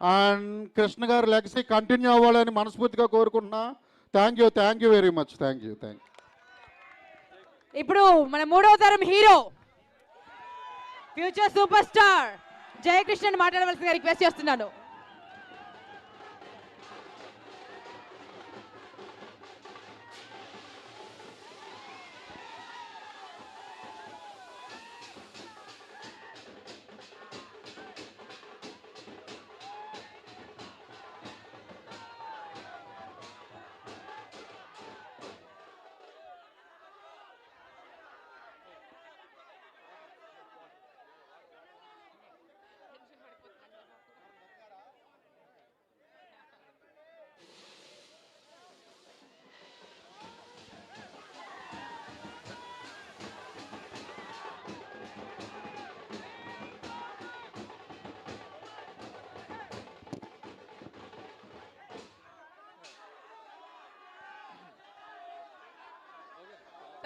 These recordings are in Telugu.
అండ్ కృష్ణ గారు లెగసీ కంటిన్యూ అవ్వాలని మనస్ఫూర్తిగా కోరుకుంటున్నా. Thank you thank you very much thank you thank ఇప్పుడు మన మూడవ తరం hero future super star Jayakrishnan మాట్లాడవలసిందిగా రిక్వెస్ట్ చేస్తున్నాను.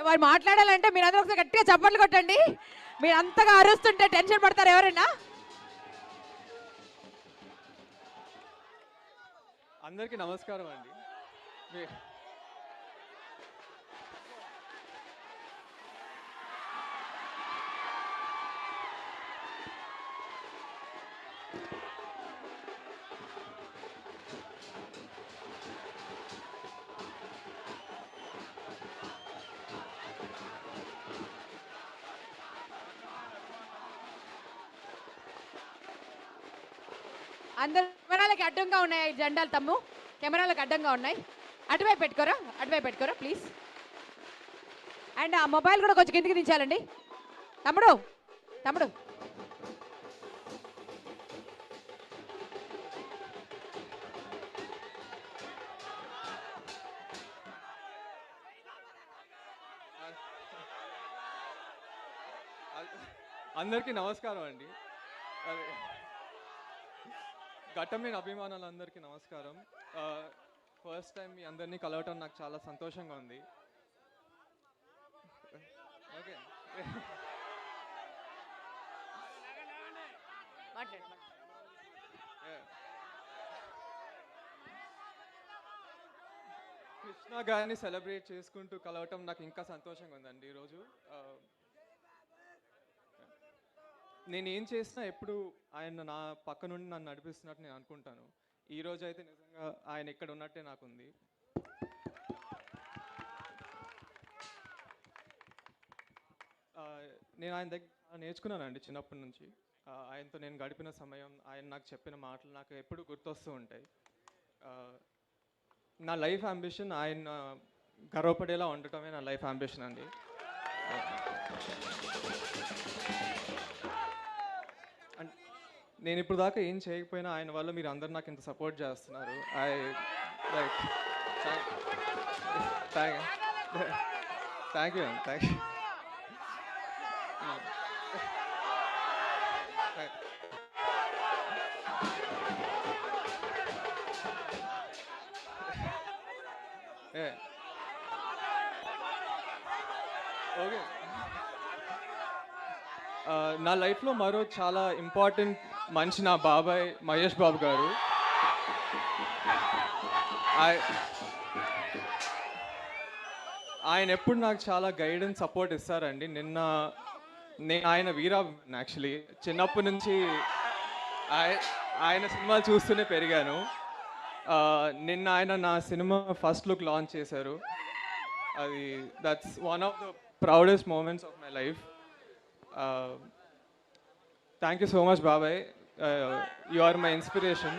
వారు మాట్లాడాలంటే మీరు ఒకసారి గట్టిగా చప్పట్లు కొట్టండి. మీరు అంతగా అరుస్తుంటే టెన్షన్ పడతారు ఎవరైనా అందరికీ నమస్కారం అండి. అందరు కెమెరాలకి అడ్డంగా ఉన్నాయి జెండాలు తమ్ము. కెమెరాలకు అడ్డంగా ఉన్నాయి. అటువైపు పెట్టుకోరా? అటువైపు పెట్టుకోరా ప్లీజ్ అండ్ ఆ మొబైల్ కూడా కొంచెం కిందికి దించాలండి. తమ్ముడు తమ్ముడు. అందరికీ నమస్కారం అండి. అదే. ఘట్టమైన అభిమానులందరికీ నమస్కారం. ఫస్ట్ టైం మీ అందరినీ కలవటం నాకు చాలా సంతోషంగా ఉంది. ఓకే కృష్ణ గారిని సెలబ్రేట్ చేసుకుంటూ కలవటం నాకు ఇంకా సంతోషంగా ఉందండి ఈరోజు. నేను ఏం చేసినా ఎప్పుడు ఆయన నా పక్క నుండి నన్ను నడిపిస్తున్నట్టు నేను అనుకుంటాను. ఈ రోజు అయితే నిజంగా ఆయన ఇక్కడ ఉన్నట్టే నాకుంది. నేను ఆయన దగ్గర నేర్చుకున్నానండి చిన్నప్పటి నుంచి. ఆయనతో నేను గడిపిన సమయం ఆయన నాకు చెప్పిన మాటలు నాకు ఎప్పుడు గుర్తొస్తూ ఉంటాయి. నా లైఫ్ అంబిషన్ ఆయన గర్వపడేలా ఉండటమే నా లైఫ్ అంబిషన్ అండి. నేను ఇప్పుడు దాకా ఏం చేయకపోయినా ఆయన వల్ల మీరు అందరు నాకు ఇంత సపోర్ట్ చేస్తున్నారు. I like thank thank you thank you నా లైఫ్లో మరో చాలా ఇంపార్టెంట్ మనిషి నా బాబాయ్ మహేష్ బాబు గారు. ఆయన ఎప్పుడు నాకు చాలా గైడెన్స్ సపోర్ట్ ఇస్తారండి. నిన్న నేను ఆయన వీరా యాక్చువల్లీ చిన్నప్పటి నుంచి ఆయ- ఆయన సినిమాలు చూస్తూనే పెరిగాను. నిన్న ఆయన నా సినిమా ఫస్ట్ లుక్ లాంచ్ చేశారు. అది that's one of the proudest moments of my life thank you so much బాబాయ్ యు ఆర్ మై ఇన్స్పిరేషన్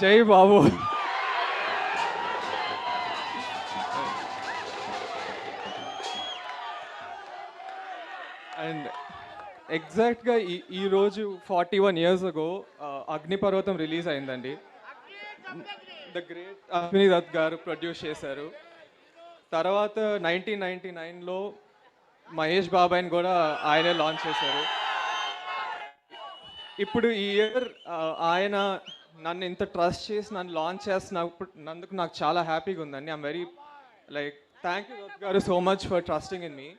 జై బాబు అండ్ ఎగ్జాక్ట్గా ఈ ఈ రోజు ఫార్టీ వన్ ఇయర్స్ అగో అగ్నిపర్వతం రిలీజ్ అయిందండి. ద గ్రేట్ అశ్విని దత్ గారు ప్రొడ్యూస్ చేశారు. తర్వాత నైన్టీన్ నైన్టీ నైన్లో మహేష్ బాబాయ్ని కూడా ఆయనే లాంచ్ చేశారు. ఇప్పుడు ఈ ఇయర్ ఆయన నన్ను ఇంత ట్రస్ట్ చేసి నన్ను లాంచ్ చేస్తున్నప్పుడు నందుకు నాకు చాలా హ్యాపీగా ఉందండి. I'm very like thank you గారు so much for trusting in మీ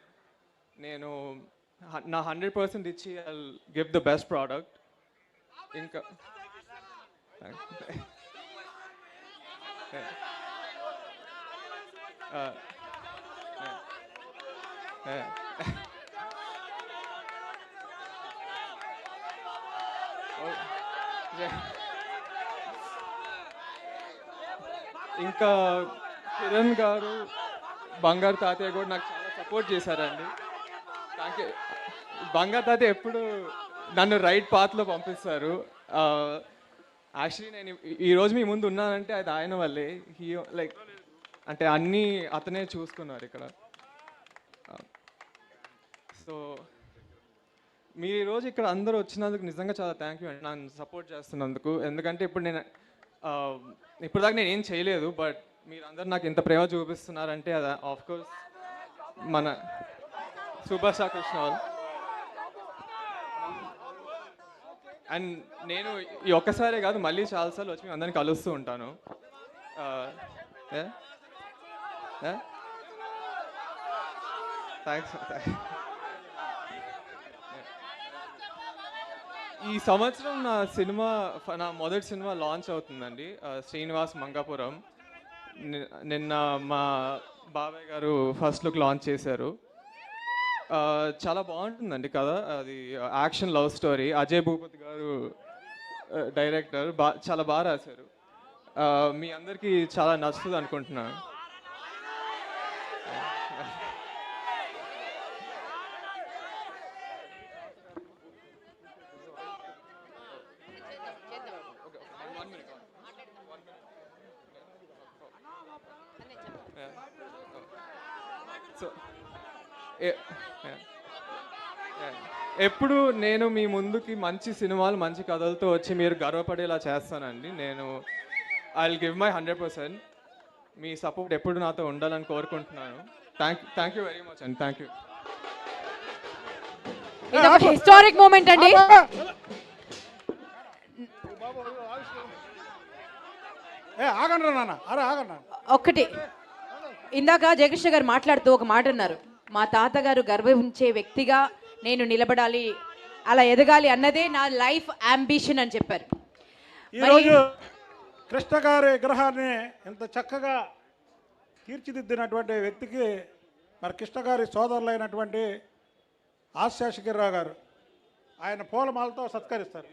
నేను నా హండ్రెడ్ పర్సెంట్ ఇచ్చి I give the best product ఇంకా ఇంకా కిరణ్ గారు బంగారు తాతయ్య కూడా నాకు చాలా సపోర్ట్ చేశారండి. థ్యాంక్ యూ బంగారు తాతయ్య ఎప్పుడు నన్ను రైట్ పాత్లో పంపిస్తారు. Uh, యాక్చువల్లీ నేను ఈరోజు మీ ముందు ఉన్నానంటే అది ఆయన వల్లే. హీ లైక్ అంటే అన్నీ అతనే చూసుకున్నారు ఇక్కడ. సో మీరు ఈరోజు ఇక్కడ అందరూ వచ్చినందుకు నిజంగా చాలా థ్యాంక్ యూ అండి. నన్ను సపోర్ట్ చేస్తున్నందుకు. ఎందుకంటే ఇప్పుడు నేను ఇప్పటిదాకా ఇప్పుడు దాకా నేను ఏం చేయలేదు బట్ మీరు అందరు నాకు ఇంత ప్రేమ చూపిస్తున్నారంటే అది ఆఫ్ కోర్స్ మన సూపర్ స్టార్ కృష్ణ అండ్ నేను ఈ ఒక్కసారే కాదు మళ్ళీ చాలాసార్లు వచ్చి మీ అందరిని కలుస్తూ ఉంటాను. థ్యాంక్స్ ఈ సంవత్సరం నా సినిమా నా మొదటి సినిమా లాంచ్ అవుతుందండి శ్రీనివాస్ మంగాపురం. నిన్న మా బాబాయ్ గారు ఫస్ట్ లుక్ లాంచ్ చేశారు. చాలా బాగుంటుందండి కదా అది action love story. Ajay Bhupathi గారు డైరెక్టర్ బా చాలా బాగా రాశారు. మీ అందరికీ చాలా నచ్చుతుంది అనుకుంటున్నాను. సో ఎప్పుడు నేను మీ ముందుకి మంచి సినిమాలు మంచి కథలతో వచ్చి మీరు గర్వపడేలా చేస్తానండి. నేను I will give my hundred percent me support ఎప్పుడు నాతో ఉండాలని కోరుకుంటున్నాను. Thank thank you very much అండి థ్యాంక్ యూ ఇది ఒక హిస్టారిక్ మూమెంట్ అండి. ఏ ఆగండి రా నాన్న. అరే ఆగండి నాన్న. ఒక్కటి. ఇందాక జయకృష్ణ గారు మాట్లాడుతూ ఒక మాట అన్నారు. మా తాతగారు గర్వించే వ్యక్తిగా నేను నిలబడాలి అలా ఎదగాలి అన్నదే నా లైఫ్ అంబిషన్ అని చెప్పారు. ఈరోజు కృష్ణ గారి విగ్రహాన్ని ఇంత చక్కగా తీర్చిదిద్దినటువంటి వ్యక్తికి మరి కృష్ణ గారి సోదరులైనటువంటి ఆశాశగిరిరావు గారు ఆయన పూలమాలతో సత్కరిస్తారు.